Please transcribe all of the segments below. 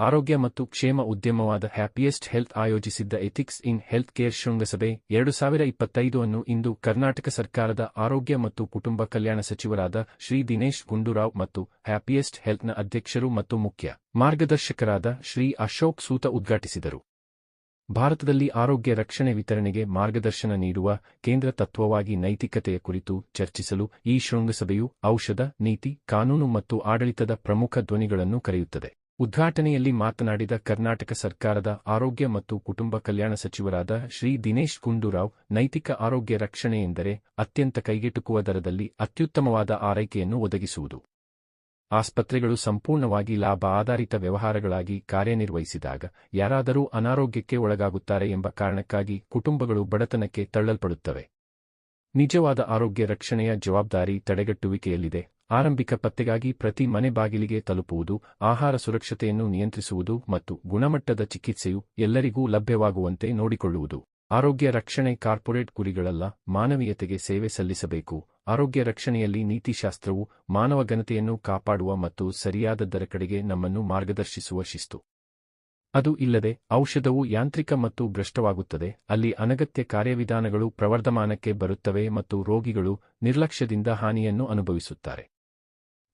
ಆರೋಗ್ಯ ಮತ್ತು ಕ್ಷೇಮ ಉದ್ಯಮವಾದ ಹ್ಯಾಪಿಯೆಸ್ಟ್ ಹೆಲ್ತ್ ಆಯೋಜಿಸಿದ್ದ ಎಥಿಕ್ಸ್ ಇನ್ ಹೆಲ್ತ್ ಕೇರ್ ಶೃಂಗಸಭೆ ಎರಡು ಸಾವಿರ ಇಪ್ಪತ್ತೈದು ಅನ್ನು ಇಂದು ಕರ್ನಾಟಕ ಸರ್ಕಾರದ ಆರೋಗ್ಯ ಮತ್ತು ಕುಟುಂಬ ಕಲ್ಯಾಣ ಸಚಿವರಾದ ಶ್ರೀ ದಿನೇಶ್ ಗುಂಡೂರಾವ್ ಮತ್ತು ಹ್ಯಾಪಿಯೆಸ್ಟ್ ಹೆಲ್ತ್ನ ಅಧ್ಯಕ್ಷರು ಮತ್ತು ಮುಖ್ಯ ಮಾರ್ಗದರ್ಶಕರಾದ ಶ್ರೀ ಅಶೋಕ್ ಸೂತ ಉದ್ಘಾಟಿಸಿದರು. ಭಾರತದಲ್ಲಿ ಆರೋಗ್ಯ ರಕ್ಷಣೆ ವಿತರಣೆಗೆ ಮಾರ್ಗದರ್ಶನ ನೀಡುವ ಕೇಂದ್ರ ತತ್ವವಾಗಿ ನೈತಿಕತೆಯ ಕುರಿತು ಚರ್ಚಿಸಲು ಈ ಶೃಂಗಸಭೆಯು ಔಷಧ, ನೀತಿ, ಕಾನೂನು ಮತ್ತು ಆಡಳಿತದ ಪ್ರಮುಖ ಧ್ವನಿಗಳನ್ನು ಕರೆಯುತ್ತದೆ. ಉದ್ಘಾಟನೆಯಲ್ಲಿ ಮಾತನಾಡಿದ ಕರ್ನಾಟಕ ಸರ್ಕಾರದ ಆರೋಗ್ಯ ಮತ್ತು ಕುಟುಂಬ ಕಲ್ಯಾಣ ಸಚಿವರಾದ ಶ್ರೀ ದಿನೇಶ್ ಗುಂಡೂರಾವ್, ನೈತಿಕ ಆರೋಗ್ಯ ರಕ್ಷಣೆ ಎಂದರೆ ಅತ್ಯಂತ ಕೈಗೆಟುಕುವ ದರದಲ್ಲಿ ಅತ್ಯುತ್ತಮವಾದ ಆರೈಕೆಯನ್ನು ಒದಗಿಸುವುದು. ಆಸ್ಪತ್ರೆಗಳು ಸಂಪೂರ್ಣವಾಗಿ ಲಾಭ ಆಧಾರಿತ ವ್ಯವಹಾರಗಳಾಗಿ ಕಾರ್ಯನಿರ್ವಹಿಸಿದಾಗ ಯಾರಾದರೂ ಅನಾರೋಗ್ಯಕ್ಕೆ ಒಳಗಾಗುತ್ತಾರೆ ಎಂಬ ಕಾರಣಕ್ಕಾಗಿ ಕುಟುಂಬಗಳು ಬಡತನಕ್ಕೆ ತಳ್ಳಲ್ಪಡುತ್ತವೆ. ನಿಜವಾದ ಆರೋಗ್ಯ ರಕ್ಷಣೆಯ ಜವಾಬ್ದಾರಿ ತಡೆಗಟ್ಟುವಿಕೆಯಲ್ಲಿದೆ. ಆರಂಭಿಕ ಪತ್ತೆಗಾಗಿ ಪ್ರತಿ ಮನೆ ಬಾಗಿಲಿಗೆ ತಲುಪುವುದು, ಆಹಾರ ಸುರಕ್ಷತೆಯನ್ನು ನಿಯಂತ್ರಿಸುವುದು ಮತ್ತು ಗುಣಮಟ್ಟದ ಚಿಕಿತ್ಸೆಯು ಎಲ್ಲರಿಗೂ ಲಭ್ಯವಾಗುವಂತೆ ನೋಡಿಕೊಳ್ಳುವುದು. ಆರೋಗ್ಯ ರಕ್ಷಣೆ ಕಾರ್ಪೊರೇಟ್ ಗುರಿಗಳಲ್ಲ, ಮಾನವೀಯತೆಗೆ ಸೇವೆ ಸಲ್ಲಿಸಬೇಕು. ಆರೋಗ್ಯ ರಕ್ಷಣೆಯಲ್ಲಿ ನೀತಿಶಾಸ್ತ್ರವು ಮಾನವ ಘನತೆಯನ್ನು ಕಾಪಾಡುವ ಮತ್ತು ಸರಿಯಾದ ದರ ಕಡೆಗೆ ನಮ್ಮನ್ನು ಮಾರ್ಗದರ್ಶಿಸುವ ಶಿಸ್ತು. ಅದು ಇಲ್ಲದೆ ಔಷಧವು ಯಾಂತ್ರಿಕ ಮತ್ತು ಭ್ರಷ್ಟವಾಗುತ್ತದೆ, ಅಲ್ಲಿ ಅನಗತ್ಯ ಕಾರ್ಯವಿಧಾನಗಳು ಪ್ರವರ್ಧಮಾನಕ್ಕೆ ಬರುತ್ತವೆ ಮತ್ತು ರೋಗಿಗಳು ನಿರ್ಲಕ್ಷ್ಯದಿಂದ ಹಾನಿಯನ್ನು ಅನುಭವಿಸುತ್ತಾರೆ.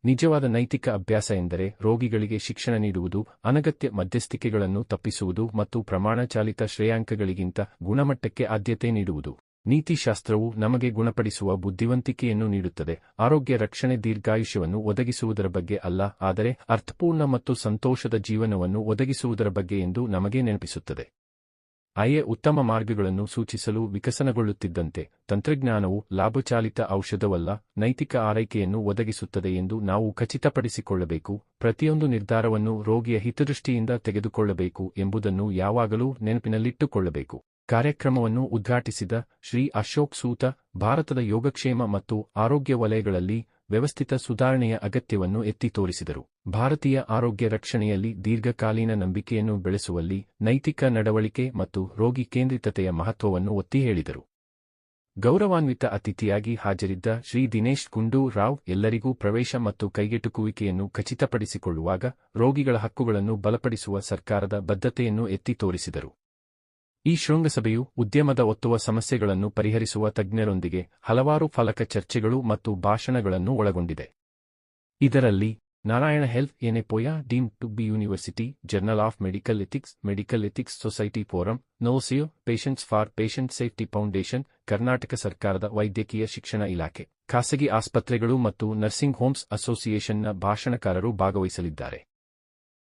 ನಿಜವಾದ ನೈತಿಕ ಅಭ್ಯಾಸ ಎಂದರೆ ರೋಗಿಗಳಿಗೆ ಶಿಕ್ಷಣ ನೀಡುವುದು, ಅನಗತ್ಯ ಮಧ್ಯಸ್ಥಿಕೆಗಳನ್ನು ತಪ್ಪಿಸುವುದು ಮತ್ತು ಪ್ರಮಾಣಚಾಲಿತ ಶ್ರೇಯಾಂಕಗಳಿಗಿಂತ ಗುಣಮಟ್ಟಕ್ಕೆ ಆದ್ಯತೆ ನೀಡುವುದು. ನೀತಿಶಾಸ್ತ್ರವು ನಮಗೆ ಗುಣಪಡಿಸುವ ಬುದ್ಧಿವಂತಿಕೆಯನ್ನು ನೀಡುತ್ತದೆ, ಆರೋಗ್ಯ ರಕ್ಷಣೆ ದೀರ್ಘಾಯುಷ್ಯವನ್ನು ಒದಗಿಸುವುದರ ಬಗ್ಗೆ ಅಲ್ಲ, ಆದರೆ ಅರ್ಥಪೂರ್ಣ ಮತ್ತು ಸಂತೋಷದ ಜೀವನವನ್ನು ಒದಗಿಸುವುದರ ಬಗ್ಗೆ ಎಂದು ನಮಗೆ ನೆನಪಿಸುತ್ತದೆ. ಐಎ ಉತ್ತಮ ಮಾರ್ಗಗಳನ್ನು ಸೂಚಿಸಲು ವಿಕಸನಗೊಳ್ಳುತ್ತಿದ್ದಂತೆ ತಂತ್ರಜ್ಞಾನವು ಲಾಭಚಾಲಿತ ಔಷಧವಲ್ಲ, ನೈತಿಕ ಆರೈಕೆಯನ್ನು ಒದಗಿಸುತ್ತದೆ ಎಂದು ನಾವು ಖಚಿತಪಡಿಸಿಕೊಳ್ಳಬೇಕು. ಪ್ರತಿಯೊಂದು ನಿರ್ಧಾರವನ್ನು ರೋಗಿಯ ಹಿತದೃಷ್ಟಿಯಿಂದ ತೆಗೆದುಕೊಳ್ಳಬೇಕು ಎಂಬುದನ್ನು ಯಾವಾಗಲೂ ನೆನಪಿನಲ್ಲಿಟ್ಟುಕೊಳ್ಳಬೇಕು. ಕಾರ್ಯಕ್ರಮವನ್ನು ಉದ್ಘಾಟಿಸಿದ ಶ್ರೀ ಅಶೋಕ್ ಸೂತ, ಭಾರತದ ಯೋಗಕ್ಷೇಮ ಮತ್ತು ಆರೋಗ್ಯ ವಲಯಗಳಲ್ಲಿ ವ್ಯವಸ್ಥಿತ ಸುಧಾರಣೆಯ ಅಗತ್ಯವನ್ನು ಎತ್ತಿ ತೋರಿಸಿದರು. ಭಾರತೀಯ ಆರೋಗ್ಯ ರಕ್ಷಣೆಯಲ್ಲಿ ದೀರ್ಘಕಾಲೀನ ನಂಬಿಕೆಯನ್ನು ಬೆಳೆಸುವಲ್ಲಿ ನೈತಿಕ ನಡವಳಿಕೆ ಮತ್ತು ರೋಗಿ ಕೇಂದ್ರಿತತೆಯ ಮಹತ್ವವನ್ನು ಒತ್ತಿ ಹೇಳಿದರು. ಗೌರವಾನ್ವಿತ ಅತಿಥಿಯಾಗಿ ಹಾಜರಿದ್ದ ಶ್ರೀ ದಿನೇಶ್ ಗುಂಡೂ ರಾವ್ ಎಲ್ಲರಿಗೂ ಪ್ರವೇಶ ಮತ್ತು ಕೈಗೆಟುಕುವಿಕೆಯನ್ನು ಖಚಿತಪಡಿಸಿಕೊಳ್ಳುವಾಗ ರೋಗಿಗಳ ಹಕ್ಕುಗಳನ್ನು ಬಲಪಡಿಸುವ ಸರ್ಕಾರದ ಬದ್ಧತೆಯನ್ನು ಎತ್ತಿ ತೋರಿಸಿದರು. ಈ ಶೃಂಗಸಭೆಯು ಉದ್ಯಮದ ಒತ್ತುವ ಸಮಸ್ಯೆಗಳನ್ನು ಪರಿಹರಿಸುವ ತಜ್ಞರೊಂದಿಗೆ ಹಲವಾರು ಫಲಕ ಚರ್ಚೆಗಳು ಮತ್ತು ಭಾಷಣಗಳನ್ನು ಒಳಗೊಂಡಿದೆ. ಇದರಲ್ಲಿ Narayana health Yenepoya deemed to be university, journal of medical ethics medical ethics society forum, ನೋಸಿಯೋ, patients for patient safety foundation, Karnataka ಸರ್ಕಾರದ ವೈದ್ಯಕೀಯ ಶಿಕ್ಷಣ ಇಲಾಖೆ, ಖಾಸಗಿ ಆಸ್ಪತ್ರೆಗಳು ಮತ್ತು ನರ್ಸಿಂಗ್ ಹೋಮ್ಸ್ ಅಸೋಸಿಯೇಷನ್ನ ಭಾಷಣಕಾರರು ಭಾಗವಹಿಸಲಿದ್ದಾರೆ.